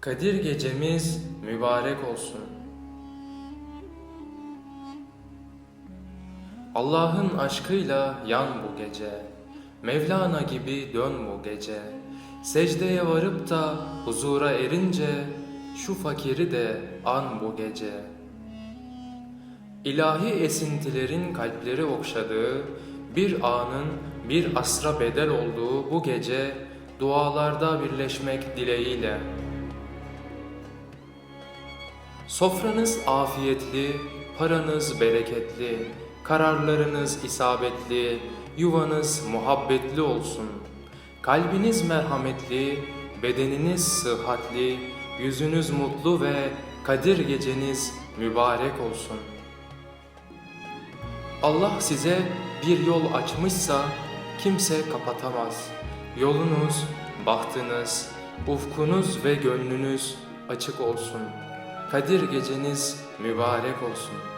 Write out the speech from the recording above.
Kadir gecemiz mübarek olsun. Allah'ın aşkıyla yan bu gece. Mevlana gibi dön bu gece. Secdeye varıp da huzura erince şu fakiri de an bu gece. İlahi esintilerin kalpleri okşadığı, bir anın bir asra bedel olduğu bu gece dualarda birleşmek dileğiyle. Sofranız afiyetli, paranız bereketli, kararlarınız isabetli, yuvanız muhabbetli olsun. Kalbiniz merhametli, bedeniniz sıhhatli, yüzünüz mutlu ve Kadir geceniz mübarek olsun. Allah size bir yol açmışsa kimse kapatamaz. Yolunuz, bahtınız, ufkunuz ve gönlünüz açık olsun. Kadir geceniz mübarek olsun.''